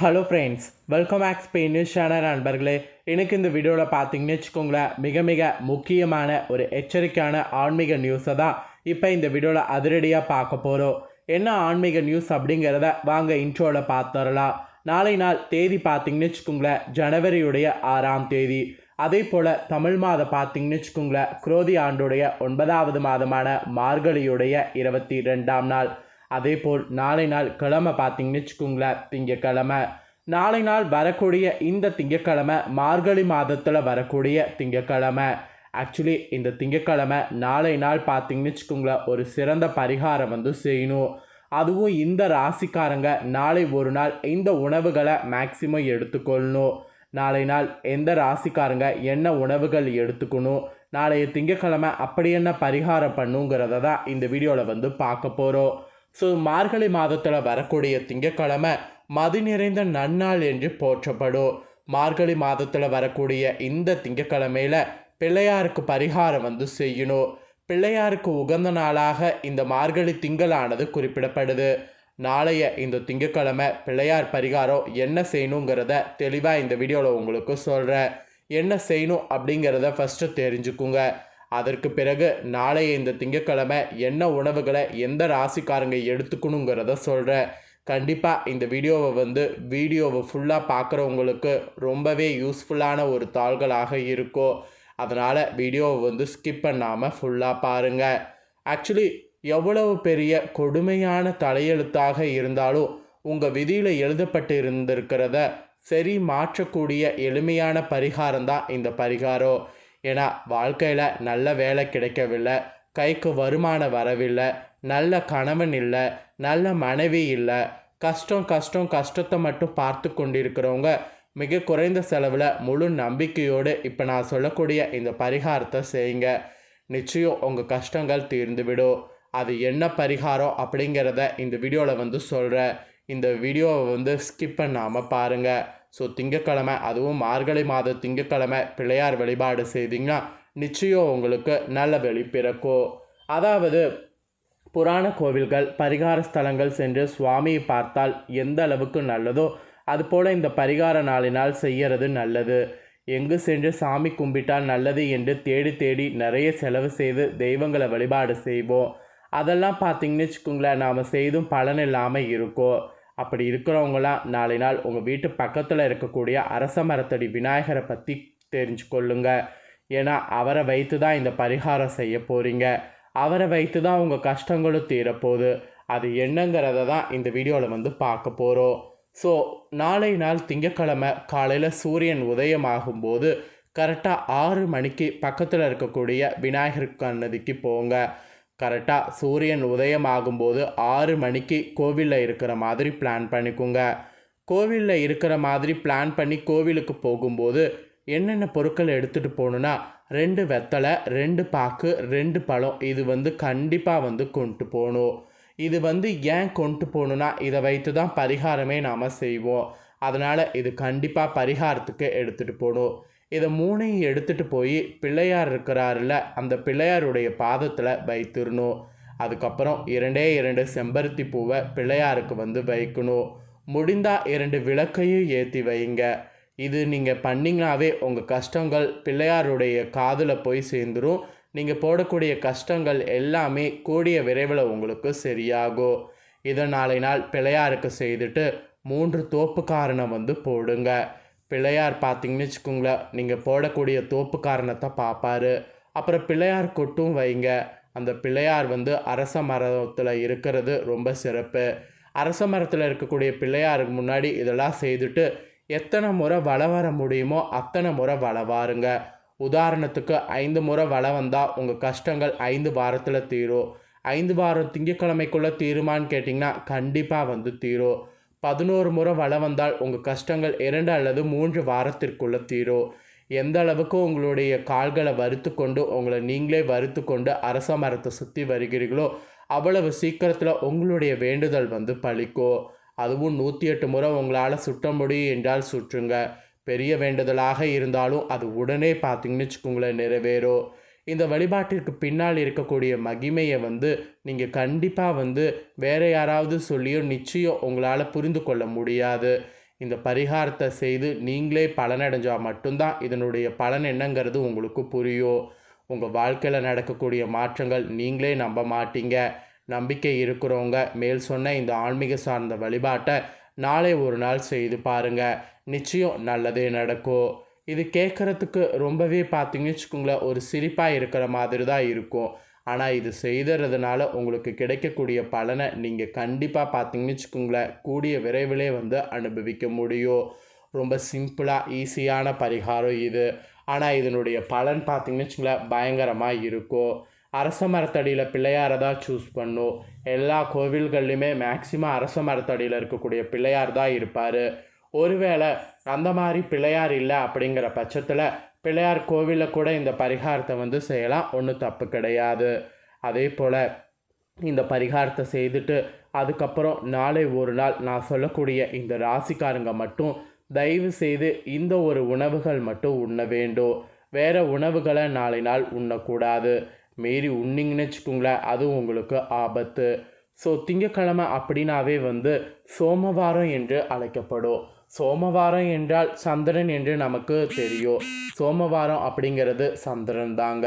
Hello friends welcome back Spain news channel நண்பர்களே. எனக்கு இந்த வீடியோவில் பார்த்தீங்கன்னு வச்சுக்கோங்களேன் மிக மிக முக்கியமான ஒரு எச்சரிக்கையான ஆன்மீக நியூஸை தான் இப்போ இந்த வீடியோவில் அதிரடியாக பார்க்க போகிறோம் என்ன ஆன்மீக நியூஸ் அப்படிங்கிறத வாங்க இன்ட்ரோவில் பார்த்துடலாம் நாளை நாள் தேதி பார்த்தீங்கன்னு வச்சுக்கோங்களேன் ஜனவரியுடைய ஆறாம் தேதி. அதே போல் தமிழ் மாதம் பார்த்தீங்கன்னு வச்சுக்கோங்களேன் குரோதி ஆண்டுடைய ஒன்பதாவது மாதமான மார்கழியுடைய இருபத்தி ரெண்டாம் நாள். அதே போல் நாளை நாள் கிழமை பார்த்தீங்கன்னு வச்சுக்கோங்களேன் திங்கக்கிழமை. நாளை நாள் வரக்கூடிய இந்த திங்கக்கிழமை மார்கழி மாதத்தில் வரக்கூடிய திங்கக்கிழமை. ஆக்சுவலி இந்த திங்கக்கிழமை நாளை நாள் பார்த்தீங்கன்னு வச்சுக்கோங்களேன் ஒரு சிறந்த பரிகாரம் வந்து செய்யணும். அதுவும் இந்த ராசிக்காரங்க நாளை ஒரு நாள் இந்த உணவுகளை மேக்சிமம் எடுத்துக்கொள்ளணும். நாளை நாள் எந்த ராசிக்காரங்க என்ன உணவுகள் எடுத்துக்கணும் நாளைய திங்கக்கிழமை அப்படி என்ன பரிகாரம் பண்ணுங்கிறத தான் இந்த வீடியோவில் வந்து பார்க்க போகிறோம் ஸோ மார்கழி மாதத்தில் வரக்கூடிய திங்கக்கிழமை மதி நிறைந்த நன்னாள் என்று போற்றப்படும். மார்கழி மாதத்தில் வரக்கூடிய இந்த திங்கக்கிழமையில் பிள்ளையாருக்கு பரிகாரம் வந்து செய்யணும். பிள்ளையாருக்கு உகந்த நாளாக இந்த மார்கழி திங்களானது குறிப்பிடப்படுது. நாளைய இந்த திங்கக்கிழமை பிள்ளையார் பரிகாரம் என்ன செய்யணுங்கிறத தெளிவாக இந்த வீடியோவில் உங்களுக்கு சொல்கிறேன் என்ன செய்யணும் அப்படிங்கிறத ஃபஸ்ட்டு தெரிஞ்சுக்குங்க. அதற்கு பிறகு நாளைய இந்த திங்கக்கிழமை என்ன உணவுகளை எந்த ராசிக்காரங்க எடுத்துக்கணுங்கிறத சொல்கிறேன் கண்டிப்பாக இந்த வீடியோவை வந்து வீடியோவை ஃபுல்லாக பார்க்குறவங்களுக்கு ரொம்பவே யூஸ்ஃபுல்லான ஒரு தாள்களாக இருக்கும். அதனால் வீடியோவை வந்து ஸ்கிப் பண்ணாமல் ஃபுல்லாக பாருங்கள் ஆக்சுவலி எவ்வளவு பெரிய கொடுமையான தலையெழுத்தாக இருந்தாலும் உங்கள் விதியில் எழுதப்பட்டு இருந்திருக்கிறத சரி மாற்றக்கூடிய எளிமையான பரிகாரம் தான் இந்த பரிகாரம். ஏன்னா வாழ்க்கையில் நல்ல வேலை கிடைக்கவில்லை கைக்கு வருமானம் வரவில்லை நல்ல கணவன் இல்லை நல்ல மனைவி இல்லை கஷ்டம் கஷ்டம் கஷ்டத்தை மட்டும் பார்த்து கொண்டிருக்கிறவங்க மிக குறைந்த செலவில் முழு நம்பிக்கையோடு இப்போ நான் சொல்லக்கூடிய இந்த பரிகாரத்தை செய்யுங்க. நிச்சயம் உங்கள் கஷ்டங்கள் தீர்ந்துவிடும். அது என்ன பரிகாரம் அப்படிங்கிறத இந்த வீடியோவில் வந்து சொல்கிறேன் இந்த வீடியோவை வந்து ஸ்கிப் பண்ணாமல் பாருங்கள் ஸோ திங்கக்கிழமை அதுவும் மார்கழி மாத திங்கக்கிழமை பிள்ளையார் வழிபாடு செய்தீங்கன்னா நிச்சயம் உங்களுக்கு நல்ல வெளி பிறக்கும். அதாவது புராண கோவில்கள் பரிகார ஸ்தலங்கள் சென்று சுவாமியை பார்த்தால் எந்த அளவுக்கு நல்லதோ அதுபோல் இந்த பரிகார நாளினால் செய்கிறது நல்லது. எங்கு சென்று சாமி கும்பிட்டால் நல்லது என்று தேடி தேடி நிறைய செலவு செய்து தெய்வங்களை வழிபாடு செய்வோம். அதெல்லாம் பார்த்தீங்கன்னு வச்சுக்கோங்களேன் நாம் செய்தும் பலன் இல்லாமல் இருக்கும். அப்படி இருக்கிறவங்களாம் நாளை நாள் உங்கள் வீட்டு பக்கத்தில் இருக்கக்கூடிய அரச மரத்தடி விநாயகரை பற்றி தெரிஞ்சு கொள்ளுங்க ஏன்னா அவரை வைத்து தான் இந்த பரிகாரம் செய்ய போகிறீங்க அவரை வைத்து தான் உங்கள் கஷ்டங்களும் தீரப்போகுது. அது என்னங்கிறத தான் இந்த வீடியோவில் வந்து பார்க்க போகிறோம் ஸோ நாளை நாள் திங்கக்கிழமை காலையில் சூரியன் உதயமாகும்போது கரெக்டாக ஆறு மணிக்கு பக்கத்தில் இருக்கக்கூடிய விநாயகர் கண்ணதிக்கு போங்க. கரெக்டாக சூரியன் உதயம் ஆகும்போது ஆறு மணிக்கு கோவிலில் இருக்கிற மாதிரி பிளான் பண்ணிக்கோங்க. கோவிலில் இருக்கிற மாதிரி பிளான் பண்ணி கோவிலுக்கு போகும்போது என்னென்ன பொருட்கள் எடுத்துகிட்டு போகணுன்னா ரெண்டு வெத்தலை ரெண்டு பாக்கு ரெண்டு பழம் இது வந்து கண்டிப்பாக வந்து கொண்டு போகணும். இது வந்து ஏன் கொண்டு போகணுன்னா இதை வைத்து தான் பரிகாரமே நாம் செய்வோம். அதனால் இது கண்டிப்பாக பரிகாரத்துக்கு எடுத்துகிட்டு போகணும். இதை மூணையும் எடுத்துகிட்டு போய் பிள்ளையார் இருக்கிறாருல அந்த பிள்ளையாருடைய பாதத்தில் வைத்திருணும். அதுக்கப்புறம் இரண்டே இரண்டு செம்பருத்தி பூவை பிள்ளையாருக்கு வந்து வைக்கணும். முடிந்தால் இரண்டு விளக்கையும் ஏற்றி வைங்க. இது நீங்கள் பண்ணிங்கனாவே உங்கள் கஷ்டங்கள் பிள்ளையாருடைய காதில் போய் சேர்ந்துடும் நீங்கள் போடக்கூடிய கஷ்டங்கள் எல்லாமே கூடிய விரைவில் உங்களுக்கு சரியாகும். இதை நாளை நாள் பிள்ளையாருக்கு செய்துட்டு மூன்று தோப்பு காரணம் வந்து போடுங்க. பிள்ளையார் பார்த்தீங்கன்னு வச்சுக்கோங்களேன் நீங்கள் போடக்கூடிய தோப்பு காரணத்தை பார்ப்பாரு. அப்புறம் பிள்ளையார் கொட்டும் வைங்க. அந்த பிள்ளையார் வந்து அரச மரத்தில் இருக்கிறது ரொம்ப சிறப்பு. அரச மரத்தில் இருக்கக்கூடிய பிள்ளையாருக்கு முன்னாடி இதெல்லாம் செய்துட்டு எத்தனை முறை வள வர முடியுமோ அத்தனை முறை வள வாருங்க. உதாரணத்துக்கு ஐந்து முறை வள வந்தால் உங்கள் கஷ்டங்கள் ஐந்து வாரத்தில் தீரும். ஐந்து வாரம் திங்கக்கிழமைக்குள்ளே தீருமான்னு கேட்டிங்கன்னா கண்டிப்பாக வந்து தீரும். பதினோரு முறை வள வந்தால் உங்கள் கஷ்டங்கள் இரண்டு அல்லது மூன்று வாரத்திற்குள்ளே தீரும். எந்த அளவுக்கு உங்களுடைய கால்களை வறுத்து கொண்டு உங்களை நீங்களே வறுத்து கொண்டு அரச மரத்தை சுற்றி வருகிறீர்களோ அவ்வளவு சீக்கிரத்தில் உங்களுடைய வேண்டுதல் வந்து பழிக்கும். அதுவும் நூற்றி எட்டு முறை உங்களால் சுட்ட முடியும் என்றால் சுற்றுங்க. பெரிய வேண்டுதலாக இருந்தாலும் அது உடனே பார்த்தீங்கன்னு வச்சுக்கோங்களேன் நிறைவேறும். இந்த வழிபாட்டிற்கு பின்னால் இருக்கக்கூடிய மகிமையை வந்து நீங்கள் கண்டிப்பாக வந்து வேறு யாராவது சொல்லியோ நிச்சயம் உங்களால் புரிந்து கொள்ள முடியாது. இந்த பரிகாரத்தை செய்து நீங்களே பலனடைஞ்சால் மட்டும்தான் இதனுடைய பலன் என்னங்கிறது உங்களுக்கு புரியும். உங்கள் வாழ்க்கையில் நடக்கக்கூடிய மாற்றங்கள் நீங்களே நம்ப மாட்டீங்க. நம்பிக்கை இருக்கிறவங்க மேல் சொன்ன இந்த ஆன்மீக சார்ந்த வழிபாட்டை நாளை ஒரு நாள் செய்து பாருங்கள் நிச்சயம் நல்லதே நடக்கும். இது கேட்குறதுக்கு ரொம்பவே பார்த்தீங்கன்னு வச்சுக்கோங்களேன் ஒரு சிரிப்பாக இருக்கிற மாதிரி தான் இருக்கும். ஆனால் இது செய்துறதுனால உங்களுக்கு கிடைக்கக்கூடிய பலனை நீங்கள் கண்டிப்பாக பார்த்தீங்கன்னு வச்சுக்கோங்களேன் கூடிய விரைவிலே வந்து அனுபவிக்க முடியும். ரொம்ப சிம்பிளாக ஈஸியான பரிகாரம் இது. ஆனால் இதனுடைய பலன் பார்த்தீங்கன்னு வச்சுங்களேன் பயங்கரமாக இருக்கும். அரச மரத்தடியில் பிள்ளையாரை தான் சூஸ் பண்ணும். எல்லா கோவில்கள்லையுமே மேக்சிமம் அரச மரத்தடியில் இருக்கக்கூடிய பிள்ளையார் தான் இருப்பார். ஒருவேளை அந்த மாதிரி பிள்ளையார் இல்லை அப்படிங்கிற பட்சத்தில் பிள்ளையார் கோவிலில் கூட இந்த பரிகாரத்தை வந்து செய்யலாம். ஒன்றும் தப்பு கிடையாது. அதே போல் இந்த பரிகாரத்தை செய்துட்டு அதுக்கப்புறம் நாளை ஒரு நாள் நான் சொல்லக்கூடிய இந்த ராசிக்காரங்க மட்டும் தயவு செய்து இந்த ஒரு உணவுகள் மட்டும் உண்ண வேண்டும். வேறு உணவுகளை நாளை நாள் உண்ணக்கூடாது. மீறி உண்ணிங்கன்னு வச்சுக்கோங்களேன் அது உங்களுக்கு ஆபத்து. ஸோ திங்கக்கிழமை அப்படின்னாவே வந்து சோமவாரம் என்று அழைக்கப்படும். சோமவாரம் என்றால் சந்திரன் என்று நமக்கு தெரியும். சோமவாரம் அப்படிங்கிறது சந்திரன் தாங்க.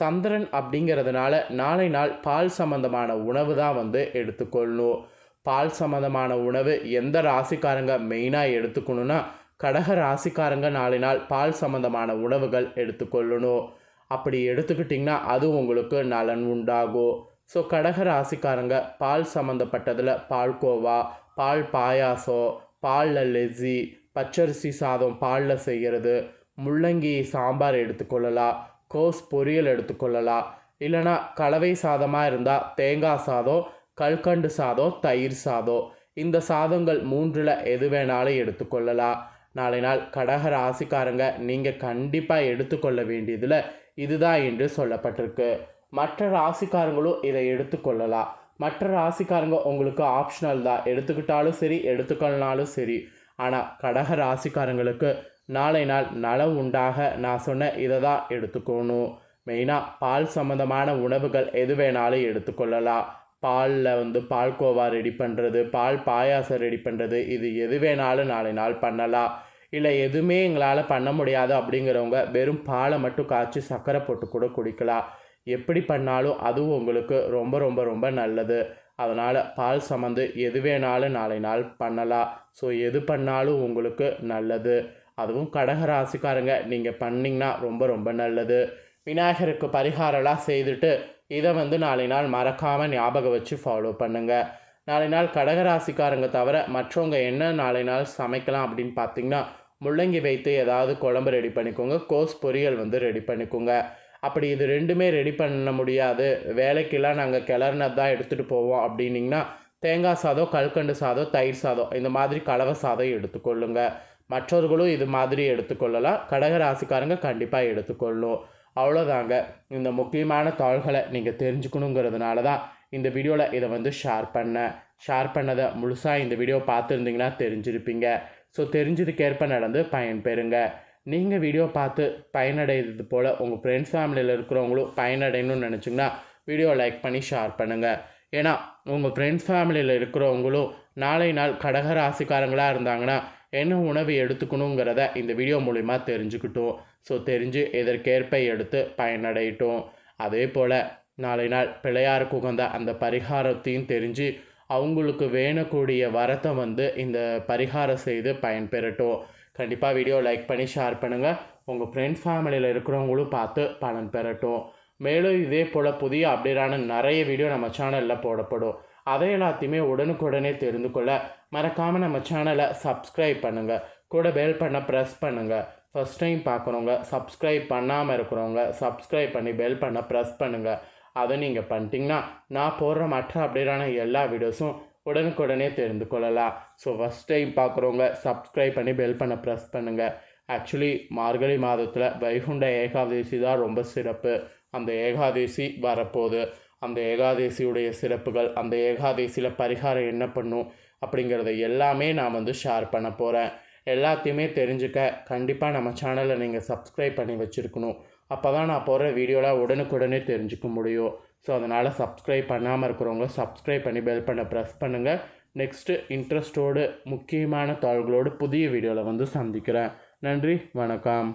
சந்திரன் அப்படிங்கிறதுனால நாளை நாள் பால் சம்மந்தமான உணவு தான் வந்து எடுத்துக்கொள்ளணும் பால் சம்மந்தமான உணவு எந்த ராசிக்காரங்க மெயினாக எடுத்துக்கணுன்னா கடக ராசிக்காரங்க நாளை நாள் பால் சம்மந்தமான உணவுகள் எடுத்துக்கொள்ளணும். அப்படி எடுத்துக்கிட்டிங்கன்னா அது உங்களுக்கு நலன் உண்டாகும். ஸோ கடக ராசிக்காரங்க பால் சம்மந்தப்பட்டதில் பால்கோவா பால் பாயாசம் பாலில் லெஸ்ஸி பச்சரிசி சாதம் பாலில் செய்கிறது முள்ளங்கி சாம்பார் எடுத்துக்கொள்ளலாம் கோஸ் பொரியல் எடுத்துக்கொள்ளலாம் இல்லைனா கலவை சாதமாக இருந்தால் தேங்காய் சாதம் கல்கண்டு சாதம் தயிர் சாதம். இந்த சாதங்கள் மூன்றில் எது வேணாலும் எடுத்துக்கொள்ளலாம் நாளை நாள் கடக ராசிக்காரங்க நீங்கள் கண்டிப்பாக எடுத்துக்கொள்ள வேண்டியதில் இதுதான் என்று சொல்லப்பட்டிருக்கு. மற்ற ராசிக்காரங்களும் இதை எடுத்துக்கொள்ளலாம் மற்ற ராசிக்காரங்க உங்களுக்கு ஆப்ஷனல் தான். எடுத்துக்கிட்டாலும் சரி எடுத்துக்கொள்ளனாலும் சரி. ஆனால் கடக ராசிக்காரங்களுக்கு நாளை நாள் நலம் உண்டாக நான் சொன்ன இதை தான் எடுத்துக்கணும். மெயினாக பால் சம்மந்தமான உணவுகள் எது வேணாலும் எடுத்துக்கொள்ளலாம். பாலில் வந்து பால்கோவா ரெடி பண்ணுறது பால் பாயாசம் ரெடி பண்ணுறது இது எது வேணாலும் நாளை நாள் பண்ணலாம். இல்லை எதுவுமே எங்களால் பண்ண முடியாது அப்படிங்கிறவங்க வெறும் பாலை மட்டும் காய்ச்சி சர்க்கரை போட்டு கூட குடிக்கலாம். எப்படி பண்ணாலும் அதுவும் உங்களுக்கு ரொம்ப ரொம்ப ரொம்ப நல்லது. அதனால் பால் சம்மந்து எது வேணாலும் நாளை நாள் பண்ணலாம். ஸோ எது பண்ணாலும் உங்களுக்கு நல்லது. அதுவும் கடக ராசிக்காரங்க நீங்கள் பண்ணிங்கன்னா ரொம்ப ரொம்ப நல்லது. விநாயகருக்கு பரிகாரம்லாம் செய்துட்டு இதை வந்து நாளை நாள் மறக்காமல் ஞாபகம் வச்சு ஃபாலோ பண்ணுங்கள் நாளை நாள் கடகராசிக்காரங்க தவிர மற்றவங்க என்ன நாளை நாள் சமைக்கலாம் அப்படின்னு பார்த்தீங்கன்னா முள்ளங்கி வைத்து ஏதாவது குழம்பு ரெடி பண்ணிக்கோங்க. கோஸ் பொரியல் வந்து ரெடி பண்ணிக்கோங்க. அப்படி இது ரெண்டுமே ரெடி பண்ண முடியாது. வேலைக்கெல்லாம் நாங்கள் கிளறினது தான் எடுத்துகிட்டு போவோம் அப்படின்னிங்கன்னா தேங்காய் சாதம் கல்கண்டு சாதம் தயிர் சாதம் இந்த மாதிரி கலவை சாதம் எடுத்துக்கொள்ளுங்க. மற்றவர்களும் இது மாதிரி எடுத்துக்கொள்ளலாம். கடக ராசிக்காரங்க கண்டிப்பாக எடுத்துக்கொள்ளும். அவ்வளோதாங்க இந்த முக்கியமான தாள்களை நீங்கள் தெரிஞ்சுக்கணுங்கிறதுனால தான் இந்த வீடியோவில் இதை வந்து ஷேர் பண்ணேன். ஷேர் பண்ணதை முழுசாக இந்த வீடியோ பார்த்துருந்தீங்கன்னா தெரிஞ்சிருப்பீங்க. ஸோ தெரிஞ்சதுக்கேற்ப நடந்து பயன்பெறுங்க. நீங்கள் வீடியோ பார்த்து பயனடைகிறது போல் உங்கள் ஃப்ரெண்ட்ஸ் ஃபேமிலியில் இருக்கிறவங்களும் பயனடையணும்னு நினச்சிங்கன்னா வீடியோ லைக் பண்ணி ஷேர் பண்ணுங்கள் ஏன்னா உங்கள் ஃப்ரெண்ட்ஸ் ஃபேமிலியில் இருக்கிறவங்களும் நாளை நாள் கடக ராசிக்காரங்களாக இருந்தாங்கன்னா என்ன உணவு எடுத்துக்கணுங்கிறத இந்த வீடியோ மூலிமா தெரிஞ்சுக்கிட்டோம். ஸோ தெரிஞ்சு இதற்கேற்ப எடுத்து பயனடையட்டும். அதே போல் நாளை நாள் பிள்ளையாருக்கு உகந்த அந்த பரிகாரத்தையும் தெரிஞ்சு அவங்களுக்கு வேணக்கூடிய வரத்தை வந்து இந்த பரிகாரம் செய்து பயன்பெறட்டும். கண்டிப்பாக வீடியோ லைக் பண்ணி ஷேர் பண்ணுங்கள் உங்கள் ஃப்ரெண்ட்ஸ் ஃபேமிலியில் இருக்கிறவங்களும் பார்த்து பலன் பெறட்டும். மேலும் இதே போல் புதிய அப்டேட்டான நிறைய வீடியோ நம்ம சேனலில் போடப்படும். அதை எல்லாத்தையுமே உடனுக்குடனே தெரிந்து கொள்ள மறக்காமல் நம்ம சேனலை சப்ஸ்கிரைப் பண்ணுங்கள் கூட பெல் பண்ண ப்ரெஸ் பண்ணுங்கள் ஃபஸ்ட் டைம் பார்க்குறவங்க சப்ஸ்கிரைப் பண்ணாமல் இருக்கிறவங்க சப்ஸ்கிரைப் பண்ணி பெல் பண்ண ப்ரெஸ் பண்ணுங்கள் அதை நீங்கள் பண்ணிட்டீங்கன்னா நான் போடுற மற்ற அப்டேட்டான எல்லா வீடியோஸும் உடனுக்குடனே தெரிந்து கொள்ளலாம். ஸோ ஃபஸ்ட் டைம் பார்க்குறவங்க சப்ஸ்கிரைப் பண்ணி பெல் பண்ண ப்ரெஸ் பண்ணுங்கள் ஆக்சுவலி மார்கழி மாதத்தில் வைகுண்ட ஏகாதசி தான் ரொம்ப சிறப்பு. அந்த ஏகாதசி வரப்போகுது. அந்த ஏகாதசியுடைய சிறப்புகள் அந்த ஏகாதசியில் பரிகாரம் என்ன பண்ணும் அப்படிங்கிறத எல்லாமே நான் வந்து ஷேர் பண்ண போகிறேன் எல்லாத்தையுமே தெரிஞ்சுக்க கண்டிப்பாக நம்ம சேனலை நீங்கள் சப்ஸ்கிரைப் பண்ணி வச்சுருக்கணும். அப்போ தான் நான் போகிற வீடியோவில் உடனுக்குடனே தெரிஞ்சுக்க முடியும். ஸோ அதனால் சப்ஸ்கிரைப் பண்ணாமல் இருக்கிறவங்க சப்ஸ்கிரைப் பண்ணி பெல் பண்ண ப்ரெஸ் பண்ணுங்கள் நெக்ஸ்ட்டு இன்ட்ரெஸ்ட்டோடு முக்கியமான தாள்களோடு புதிய வீடியோவில் வந்து சந்திக்கிறேன். நன்றி வணக்கம்.